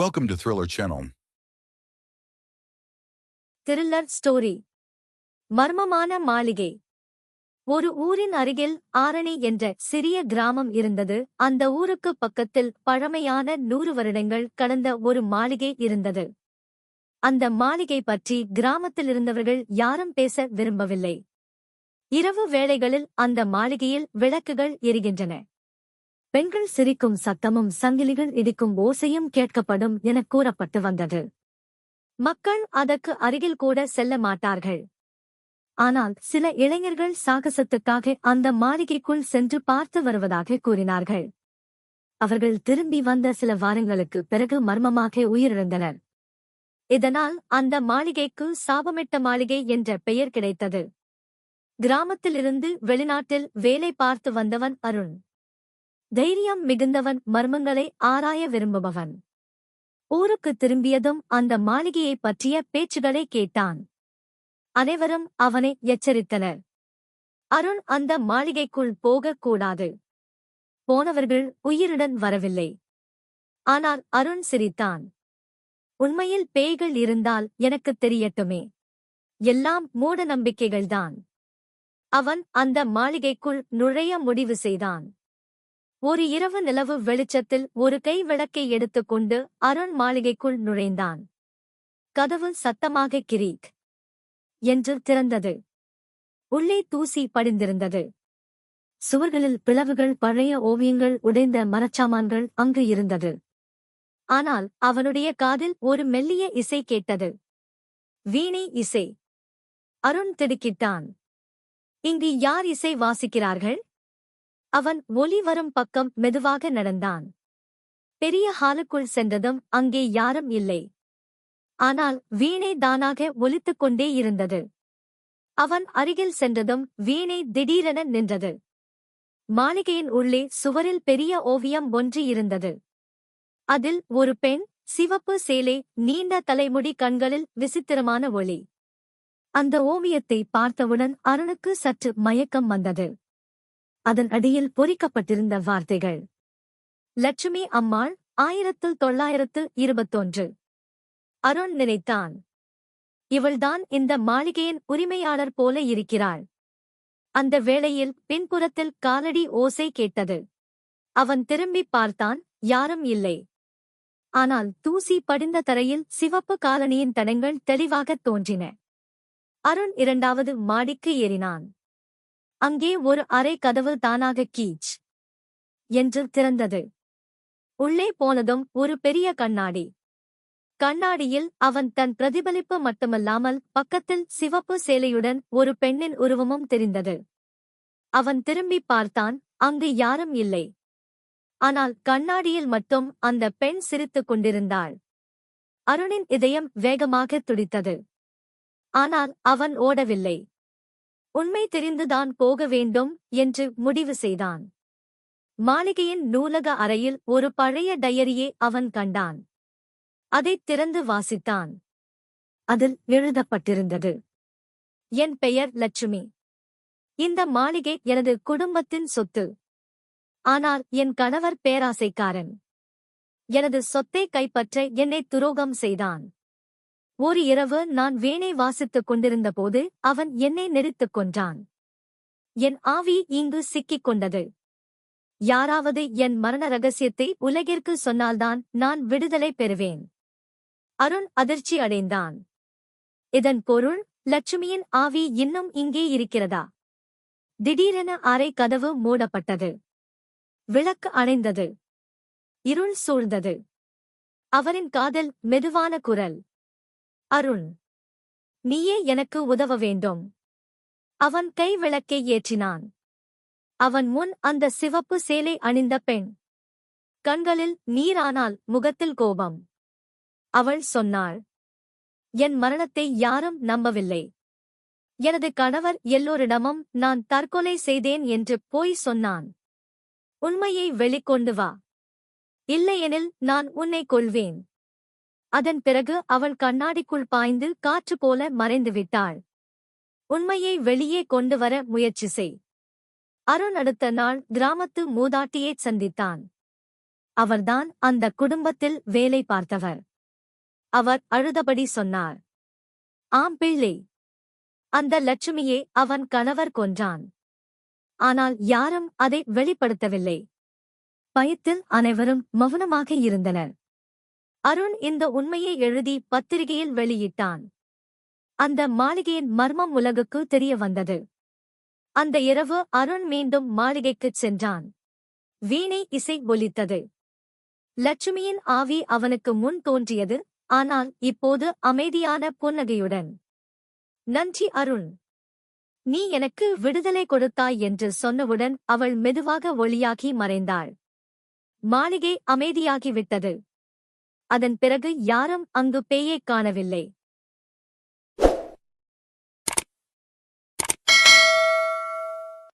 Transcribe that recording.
Welcome to Thriller Channel. Thriller story மர்மமான மாளிகை. ஒரு ஊரின் அருகில் ஆரணி என்ற சிறிய கிராமம் இருந்தது. அந்த ஊருக்கு பக்கத்தில் பழமையான நூறு வருடங்கள் கடந்த ஒரு மாளிகை இருந்தது. அந்த மாளிகை பற்றி கிராமத்தில் இருந்தவர்கள் யாரும் பேச விரும்பவில்லை. இரவு வேளைகளில் அந்த மாளிகையில் விளக்குகள் எரிகின்றன. பெண்கள் சிரிக்கும் சத்தமும் சங்கிலிகள் இடிக்கும் ஓசையும் கேட்கப்படும் என கூறப்பட்டு வந்தது. மக்கள் அதற்கு அருகில் கூட செல்ல மாட்டார்கள். ஆனால் சில இளைஞர்கள் சாகசத்துக்காக அந்த மாளிகைக்குள் சென்று பார்த்து வருவதாக கூறினார்கள். அவர்கள் திரும்பி வந்த சில வாரங்களுக்கு பிறகு மர்மமாக உயிரிழந்தனர். இதனால் அந்த மாளிகைக்கு சாபமிட்ட மாளிகை என்ற பெயர் கிடைத்தது. கிராமத்திலிருந்து வெளிநாட்டில் வேலை பார்த்து வந்தவன் அருண். தைரியம் மிகுந்தவன் மர்மங்களை ஆராய விரும்புபவன். ஊருக்கு திரும்பியதும் அந்த மாளிகையைப் பற்றிய பேச்சுகளை கேட்டான். அனைவரும் அவனை எச்சரித்தனர். அருண் அந்த மாளிகைக்குள் போகக் கூடாது. போனவர்கள் உயிருடன் வரவில்லை. ஆனால் அருண் சிரித்தான். உண்மையில் பேய்கள் இருந்தால் எனக்குத் தெரியட்டுமே. எல்லாம் மூட நம்பிக்கைகள்தான். அவன் அந்த மாளிகைக்குள் நுழைய முடிவு செய்தான். ஒரு இரவு நிலவு வெளிச்சத்தில் ஒரு கை விளக்கை எடுத்துக்கொண்டு அருண் மாளிகைக்குள் நுழைந்தான். கதவு சத்தமாக கிரீக். என்று திறந்தது. உள்ளே தூசி படிந்திருந்தது. சுவர்களில் பிளவுகள் பழைய ஓவியங்கள் உடைந்த மரச்சாமான்கள் அங்கு இருந்தது. ஆனால் அவனுடைய காதில் ஒரு மெல்லிய இசை கேட்டது. வீணை இசை. அருண் திடுக்கிட்டான். இங்கு யார் இசை வாசிக்கிறார்கள்? அவன் ஒலி வரும் பக்கம் மெதுவாக நடந்தான். பெரிய ஹாலுக்குள் சென்றதும் அங்கே யாரும் இல்லை. ஆனால் வீணை தானாக ஒலித்துக் கொண்டே இருந்தது. அவன் அருகில் சென்றதும் வீணை திடீரென நின்றது. மாளிகையின் உள்ளே சுவரில் பெரிய ஓவியம் ஒன்று இருந்தது. அதில் ஒரு பெண் சிவப்பு சேலை நீண்ட தலைமுடி கண்களில் விசித்திரமான ஒளி. அந்த ஓவியத்தை பார்த்தவுடன் அருணுக்கு சற்று மயக்கம் வந்தது. அதன் அடியில் பொறிக்கப்பட்டிருந்த வார்த்தைகள். லட்சுமி அம்மாள் ஆயிரத்து தொள்ளாயிரத்து இருபத்தொன்று. அருண் நினைத்தான். இவள்தான் இந்த மாளிகையின் உரிமையாளர் போல இருக்கிறாள். அந்த வேளையில் பின்புறத்தில் காலடி ஓசை கேட்டது. அவன் திரும்பிப் பார்த்தான் யாரும் இல்லை. ஆனால் தூசி படிந்த தரையில் சிவப்பு காலனியின் தடங்கள் தெளிவாகத் தோன்றின. அருண் இரண்டாவது மாடிக்கு ஏறினான். அங்கே ஒரு அறை கதவு தானாக கீச் என்று திறந்தது. உள்ளே போனதும் ஒரு பெரிய கண்ணாடி. கண்ணாடியில் அவன் தன் பிரதிபலிப்பு மட்டுமல்லாமல் பக்கத்தில் சிவப்பு சேலையுடன் ஒரு பெண்ணின் உருவமும் தெரிந்தது. அவன் திரும்பி பார்த்தான் அங்கு யாரும் இல்லை. ஆனால் கண்ணாடியில் மட்டும் அந்த பெண் சிரித்துக் கொண்டிருந்தாள். அருணின் இதயம் வேகமாக துடித்தது. ஆனால் அவன் ஓடவில்லை. உண்மை தெரிந்துதான் போக வேண்டும் என்று முடிவு செய்தான். மாளிகையின் நூலக அறையில் ஒரு பழைய டயரியை அவன் கண்டான். அதைத் திறந்து வாசித்தான். அதில் எழுதப்பட்டிருந்தது என் பெயர் லட்சுமி. இந்த மாளிகை எனது குடும்பத்தின் சொத்து. ஆனால் என் கணவர் பேராசைக்காரன். எனது சொத்தை கைப்பற்ற என்னை துரோகம் செய்தான். ஒரு இரவு நான் வீணை வாசித்துக் கொண்டிருந்தபோது அவன் என்னை நெரித்துக் கொன்றான். என் ஆவி இங்கு சிக்கிக் கொண்டது. யாராவது என் மரண ரகசியத்தை உலகிற்கு சொன்னால்தான் நான் விடுதலை பெறுவேன். அருண் அதிர்ச்சி அடைந்தான். இதன் பொருள் லட்சுமியின் ஆவி இன்னும் இங்கே இருக்கிறதா? திடீரென அறை கதவு மூடப்பட்டது. விளக்கு அணைந்தது. இருள் சூழ்ந்தது. அவரின் காதல் மெதுவான குரல். அருண் நீயே எனக்கு உதவ வேண்டும். அவன் கை விளக்கை ஏற்றினான். அவன் முன் அந்த சிவப்பு சேலை அணிந்த பெண். கண்களில் நீரானால் முகத்தில் கோபம். அவள் சொன்னாள் என் மரணத்தை யாரும் நம்பவில்லை. எனது கணவர் எல்லோரிடமும் நான் தற்கொலை செய்தேன் என்று போய் சொன்னான். உண்மையை வெளிக்கொண்டு வா. இல்லையெனில் நான் உன்னை கொள்வேன் அதன் பிறகு அவள் கண்ணாடிக்குள் பாய்ந்து காற்று போல மறைந்துவிட்டாள் உண்மையை வெளியே கொண்டு வர முயற்சி செய். அருண் அடுத்த நாள் கிராமத்து மூதாட்டியைச் சந்தித்தான். அவர்தான் அந்த குடும்பத்தில் வேலை பார்த்தவர். அவர் அழுதபடி சொன்னார். ஆம் பிள்ளை. அந்த லட்சுமியே அவன் கணவர் கொன்றான். ஆனால் யாரும் அதை வெளிப்படுத்தவில்லை. பயத்தில் அனைவரும் மௌனமாக இருந்தனர். அருண் இந்த உண்மையை எழுதி பத்திரிகையில் வெளியிட்டான். அந்த மாளிகையின் மர்மம் உலகுக்கு தெரிய வந்தது. அந்த இரவு அருண் மீண்டும் மாளிகைக்குச் சென்றான். வீணை இசை ஒலித்தது. லட்சுமியின் ஆவி அவனுக்கு முன் தோன்றியது ஆனால் இப்போது அமைதியான புன்னகையுடன். நன்றி அருண். நீ எனக்கு விடுதலை கொடுத்தாய் என்று சொன்னவுடன் அவள் மெதுவாக ஒளியாகி மறைந்தாள். மாளிகை அமைதியாகிவிட்டது. அதன் பிறகு யாரும் அங்கு பேயைக் காணவில்லை.